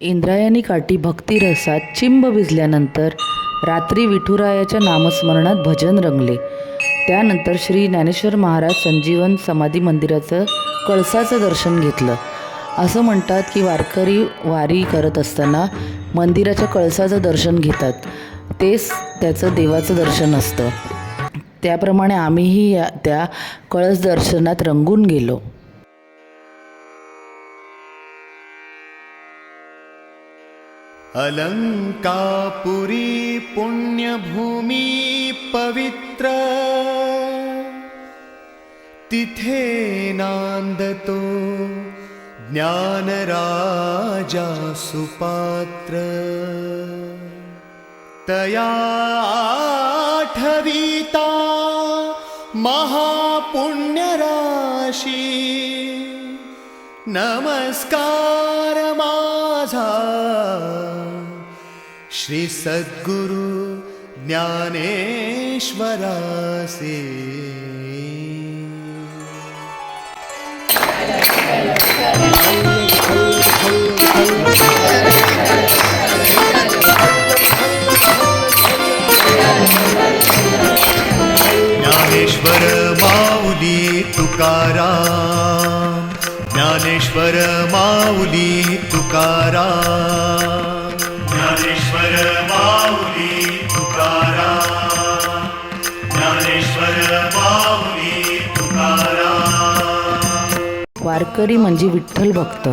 इंद्रायणी काठी भक्तिरसात चिंब भिजल्यानंतर रात्री विठुरायाच्या नामस्मरणात भजन रंगले. त्यानंतर श्री ज्ञानेश्वर महाराज संजीवन समाधी मंदिराचं कळसाचं दर्शन घेतलं. असं म्हणतात की वारकरी वारी करत असताना मंदिराच्या कळसाचं दर्शन घेतात. तेच त्याचं देवाचं दर्शन असतं. त्याप्रमाणे आम्हीही या त्या कळस दर्शनात रंगून गेलो. अलङ्कापुरी पुण्यभूमी पवित्र। तिथे नान्दतो ज्ञानराजा सुपात्र तया आठविता महापुण्यराशि। नमस्कार। श्री सद्गुरु ज्ञानेश्वरासे। ज्ञानेश्वर माऊली तुकाराम। ज्ञानेश्वर माऊली तुकाराम। वारकरी म्हणजे विठ्ठल भक्त.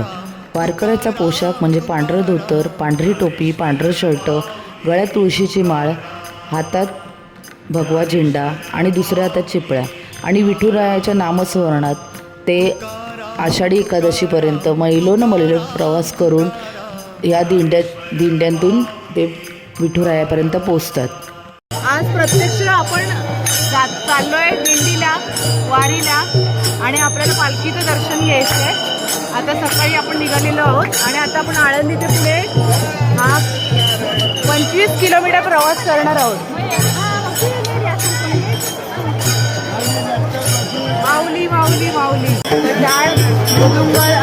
वारकऱ्याचा पोशाख म्हणजे पांढरं धोतर पांढरी टोपी पांढरं शर्ट गळ्यात तुळशीची माळ हातात भगवा झेंडा आणि दुसऱ्या हातात चिपळ्या. आणि विठुरायाच्या नामस्मरणात ते आषाढी एकादशीपर्यंत मैलोन मैलो प्रवास करून या दिंड्या दिंड्यांतून ते विठुरायापर्यंत पोचतात आज प्रत्यक्ष आपण चाललो आहे दिंडीला वारीला. आणि आपल्याला पालखीचं दर्शन घ्यायचं आहे आता सकाळी आपण निघालेलो आहोत आणि आता आपण आळंदी ते पुढे हा पंचवीस किलोमीटर प्रवास करणार आहोत. माऊली माऊली माऊली. तर जाळ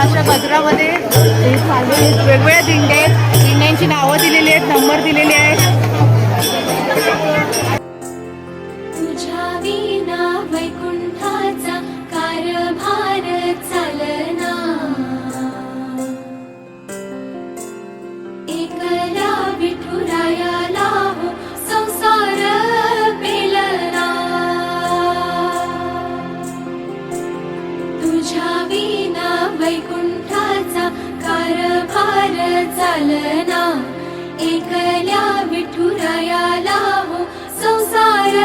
अशा गजरामध्ये हे वेगवेगळ्या दिंड्या आहेत. दिंड्यांची नावं दिलेली आहेत नंबर दिलेले विना वैकुण्ठाचा कारभार चालना. एकल्या विठुराया लावो संसार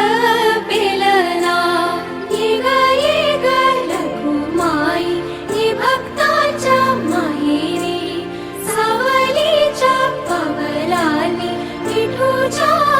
भक्ता माय पी वि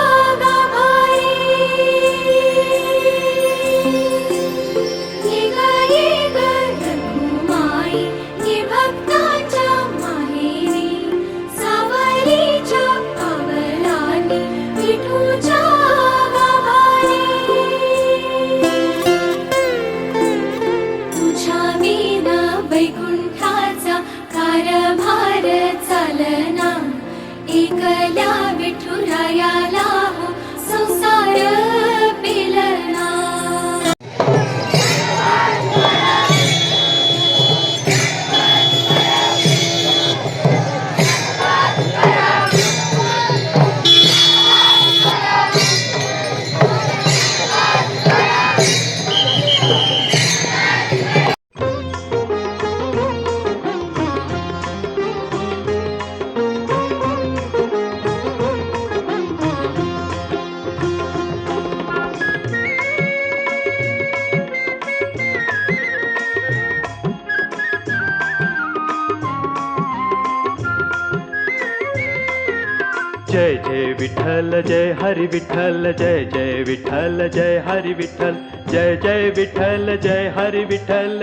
विठ्ठल जय जय विठ्ठल जय हरी जय जय जय हरी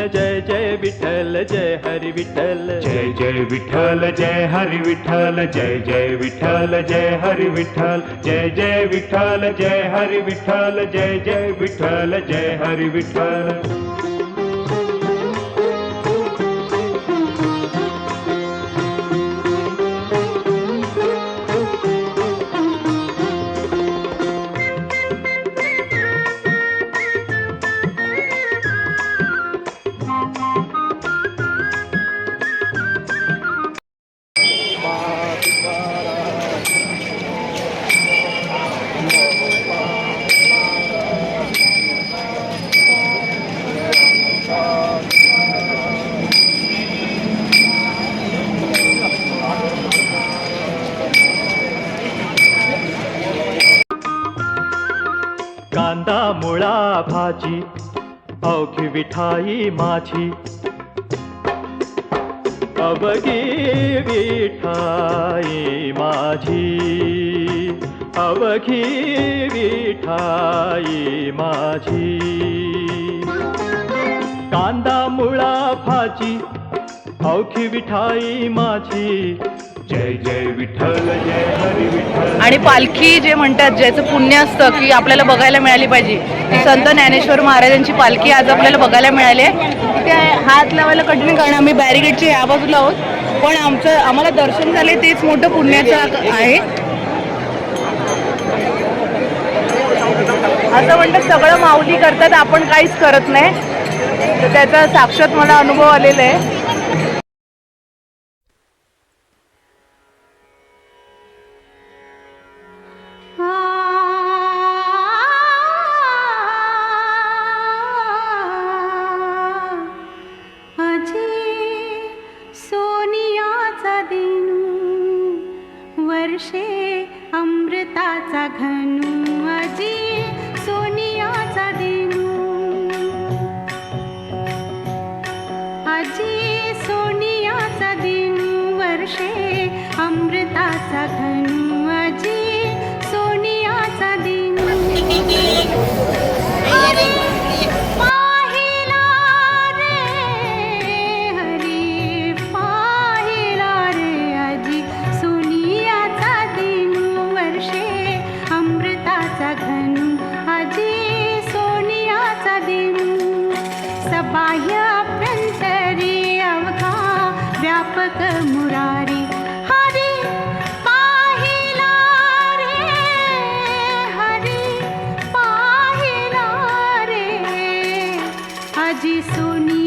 जय जय विठ्ठल जय हरी विठ्ठल। जय जय विठ्ठल जय हरी विठ्ठल जय जय विठ्ठल जय हरी विठ्ठल जय जय विठ्ठल जय हरी विठ्ठल जय जय विठ्ठल जय हरी विठ्ठल विठाई माझी. अवगी विठाई माझी. अवघी विठाई माझी. कांदा मुळा भाजी अवखी विठाई माझी. जय जय विठ्ठल जय हरी विठ्ठल. आणि पालखी जे म्हणतात ज्याचं पुण्य असतं की आपल्याला बघायला मिळाली पाहिजे ती संत ज्ञानेश्वर महाराजांची पालखी आज आपल्याला बघायला मिळाली आहे. तिथे हात लावायला कठीण कारण आम्ही बॅरिगेटच्या ह्या बाजूला आहोत. पण आमचं आम्हाला दर्शन झाले तेच मोठं पुण्याचं आहे. असं म्हणतात सगळं माऊली करतात आपण काहीच करत नाही. तर त्याचा साक्षात मला अनुभव आलेला आहे. जी सुनी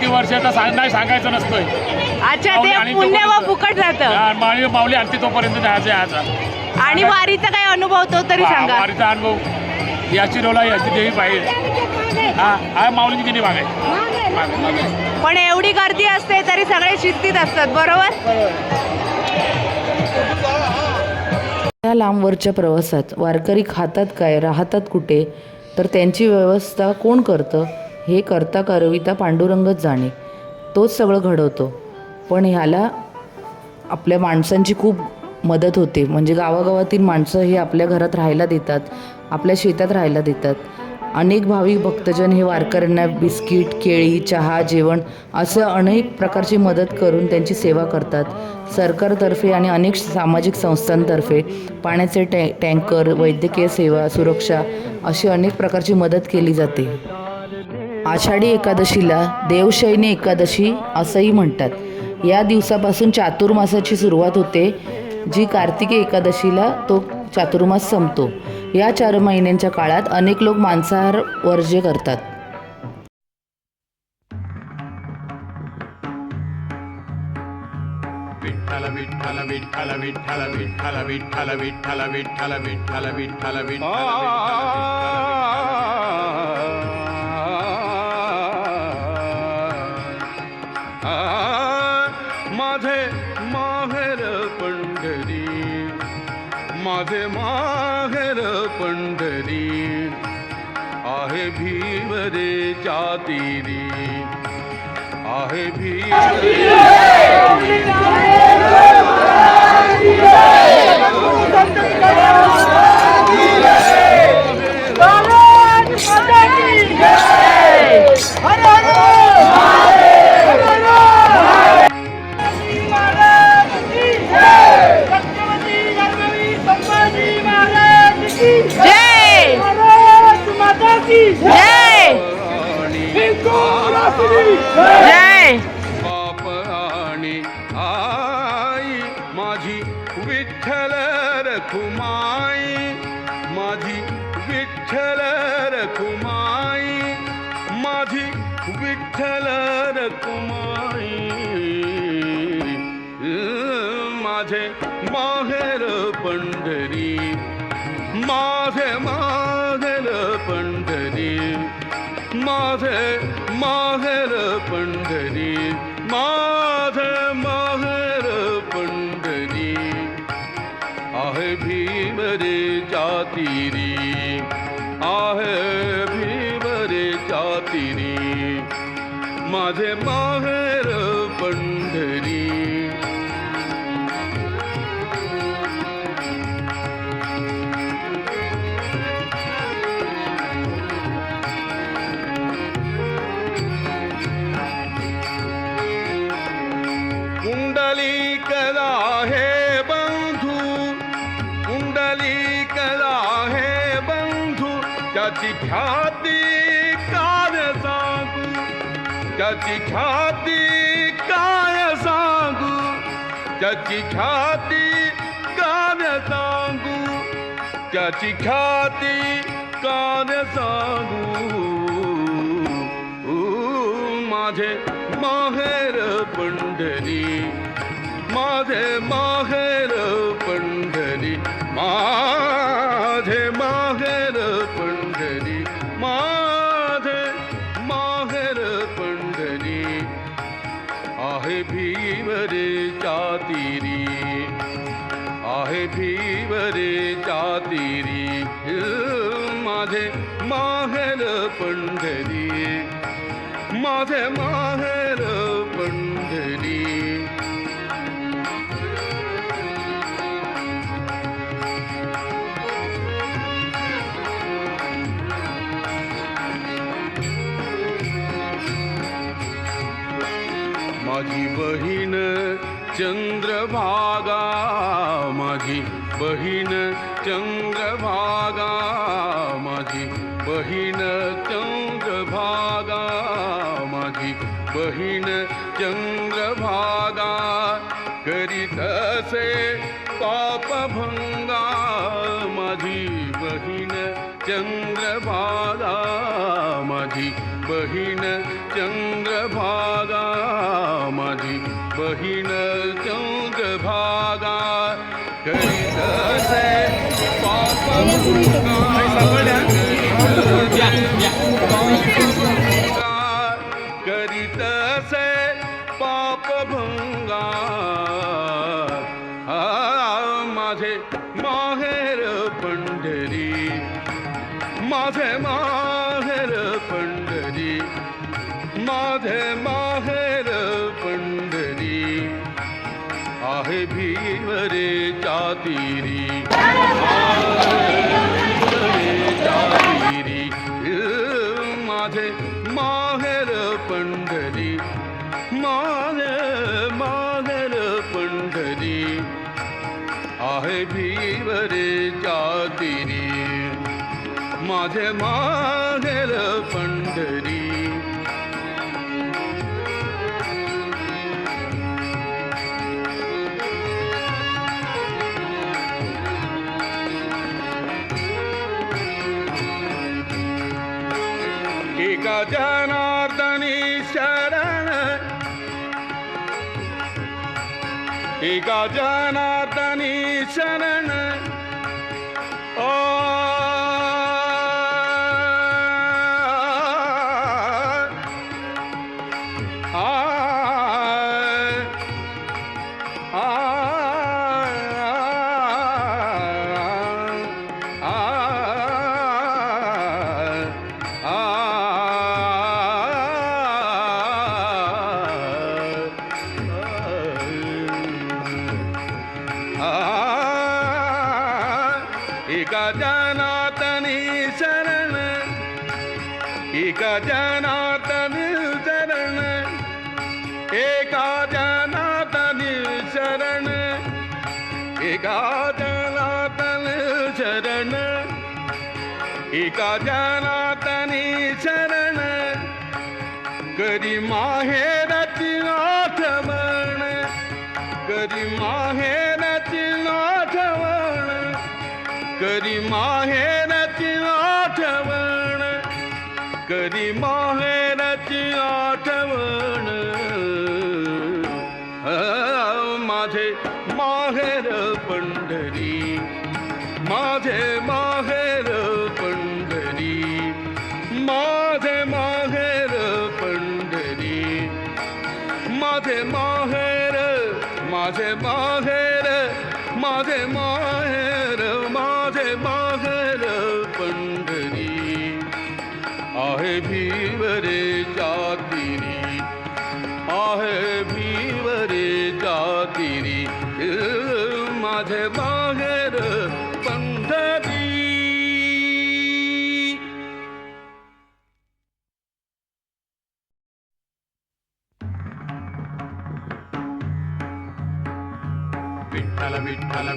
किती वर्षाचा सांग नाही सांगायचं नसतोय. अच्छा ते पुण्य व. फुकट जातं. हा, माऊली माऊली आणते तोपर्यंत जायचं आज आणि वारीचा काय अनुभव तो तरी सांगा. वारीचा अनुभव. याची डोला याची देवी पाहिजे. हा हा माऊलीची दिली बाग आहे. पण एवढी गर्दी असते तरी सगळे शिस्तीत असतात बरोबर? या लांबवरच्या प्रवासात वारकरी खातात काय राहतात कुठे तर त्यांची व्यवस्था कोण करतं? हे करता करविता पांडुरंगच जाणे. तोच सगळं घडवतो. पण ह्याला आपल्या माणसांची खूप मदत होते. म्हणजे गावागावातील माणसं हे आपल्या घरात राहायला देतात आपल्या शेतात राहायला देतात. अनेक भाविक भक्तजन हे वारकऱ्यांना बिस्किट केळी चहा जेवण असं अनेक प्रकारची मदत करून त्यांची सेवा करतात. सरकारतर्फे आणि अनेक सामाजिक संस्थांतर्फे पाण्याचे टॅ टँकर वैद्यकीय सेवा सुरक्षा अशी अनेक प्रकारची मदत केली जाते. आषाढी एकादशीला देवशयनी एकादशी असंही म्हणतात या दिवसापासून चातुर्मासाची सुरुवात होते जी कार्तिकी एकादशीला तो चातुर्मास संपतो या चार महिन्यांच्या काळात अनेक लोक मांसाहार वर्ज्य करतात विठ्ठल माझे माहेर पंढरी. माझे माहेर पंढरी. आहे भीवरे जातीरी. आहे भीवरे जय जय जय माझे माहेर पंढरी माझे माहेर पंढरी आहे भीमरे जातिरी आहे भीमरे जातिरी माझे मा कला हे बंधू कुंडली कला हे बंधू त्याची ख्याती काय सांगू त्याची ख्याती काय सांगू त्याची ख्याती काय सांगू त्याची ख्याती काय सांगू। माझे माहेर पंढरी माझे माहेर पंढरी माझे माझी बहीण चंद्रभागा माझी बहीण चंद्रभागा माझी बहीण बहीण बहीण भागा करीत असे पापभंगा करीत असे पाप भंगा. गजनार्दनी शरण। गजनार्दनी शरण। एका जनातनी शरण. एका जनातनी शरण. एका जनातनी शरण. एका जनातनी शरण. एका जनातनी शरण. करी माहेराची करी माहेराची आठवण करी माहेर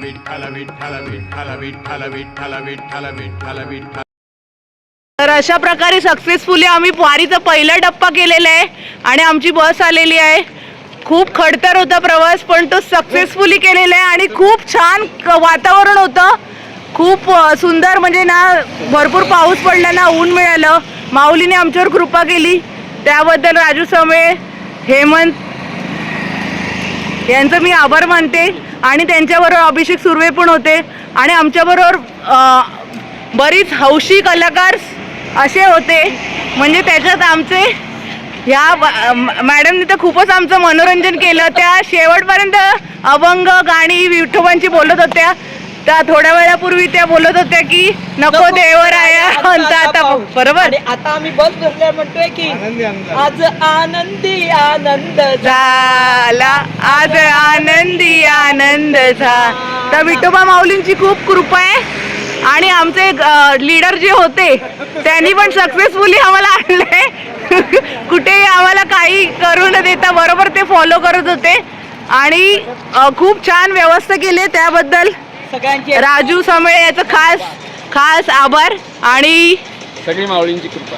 विठ्ठल विठ्ठल विठ्ठल विठ्ठल विठ्ठल विठ्ठल विठ्ठल विठ्ठल तर अशा प्रकारे सक्सेसफुली आम्ही वारीचा पहिला टप्पा केलेला आहे आणि आमची बस आलेली आहे. खूप खडतर होता प्रवास पण तो सक्सेसफुली केलेला आहे आणि खूप छान क- वातावरण होतं. खूप सुंदर म्हणजे ना भरपूर पाऊस पडला ना ऊन मिळालं. माऊलीने आमच्यावर कृपा केली. त्याबद्दल राजू समे हेमंत यांचं मी आभार मानते. आणि त्यांच्याबरोबर अभिषेक सुर्वे पण होते. आणि आमच्याबरोबर बरीच हौशी कलाकार असे होते. म्हणजे त्याच्यात आमचे ह्या मॅडमने मॅडमनी तर खूपच आमचं मनोरंजन केलं. त्या शेवटपर्यंत अभंग गाणी विठोबांची बोलत होत्या. त्या थोड्या वेळापूर्वी त्या बोलत होत्या की नको देवराया म्हणता आता बरोबर? आणि आता आम्ही बस बसल्या म्हणतोय की आज आनंदी आनंद झाला. आज आनंदी आनंद झा. तर विठोबा माऊलींची खूप कृपा आहे. आणि आमचे लीडर जे होते त्यांनी पण सक्सेसफुली आम्हाला आणले कुठेही आम्हाला काही करू न देता बरोबर ते फॉलो करत होते. आणि खूप छान व्यवस्था केली त्याबद्दल. सगळ्यांची राजू समळे याचं खास खास आभार आणि सगळी माऊलींची कृपा.